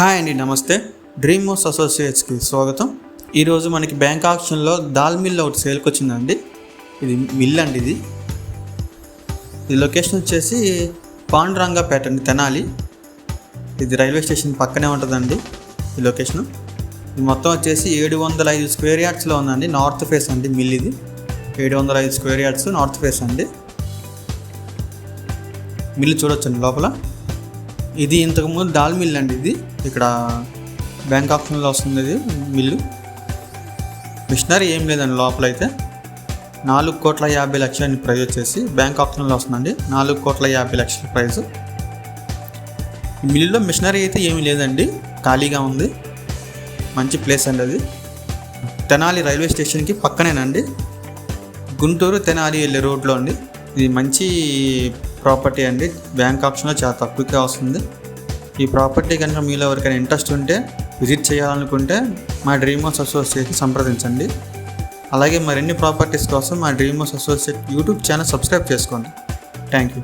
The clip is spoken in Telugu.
హాయ్ అండి నమస్తే. డ్రీమ్ మోస్ అసోసియేట్స్కి స్వాగతం. ఈరోజు మనకి బ్యాంక్ ఆప్షన్లో దాల్ మిల్ ఒకటి సేల్కి వచ్చిందండి. ఇది మిల్ అండి ఇది. ఇది లొకేషన్ వచ్చేసి పాండురంగపేట అండి తెనాలి. ఇది రైల్వే స్టేషన్ పక్కనే ఉంటుందండి ఈ లొకేషన్. ఇది మొత్తం వచ్చేసి ఏడు వందల ఐదు స్క్వేర్ యార్డ్స్లో ఉందండి. నార్త్ ఫేస్ అండి మిల్ ఇది. ఏడు వందల ఐదు స్క్వేర్ యార్డ్స్ నార్త్ ఫేస్ అండి. మిల్లు చూడొచ్చండి లోపల. ఇది ఇంతకుముందు దాల్ మిల్ అండి ఇది. ఇక్కడ బ్యాంక్ ఆప్షన్లో వస్తుంది ఇది మిల్లు. మిషనరీ ఏం లేదండి లోపల అయితే నాలుగు కోట్ల యాభై లక్షలని ప్రైస్ వచ్చేసి బ్యాంక్ ఆప్షన్లో వస్తుందండి. నాలుగు కోట్ల యాభై లక్షల ప్రైస్ మిల్లులో మిషనరీ అయితే ఏమీ లేదండి. ఖాళీగా ఉంది. మంచి ప్లేస్ అండి అది. తెనాలి రైల్వే స్టేషన్కి పక్కనేనండి. గుంటూరు తెనాలి వెళ్ళే రోడ్లో అండి. ఇది మంచి ప్రాపర్టీ అండి. బ్యాంక్ ఆప్షన్లో చాలా తక్కువగా వస్తుంది. ఈ ప్రాపర్టీ కనుక మీలో ఎవరికైనా ఇంట్రెస్ట్ ఉంటే విజిట్ చేయాలనుకుంటే మా డ్రీమ్ హౌస్ అసోసియేట్ సంప్రదించండి. అలాగే మరిన్ని ప్రాపర్టీస్ కోసం మా dream house associate YouTube channel subscribe చేసుకోండి. Thank you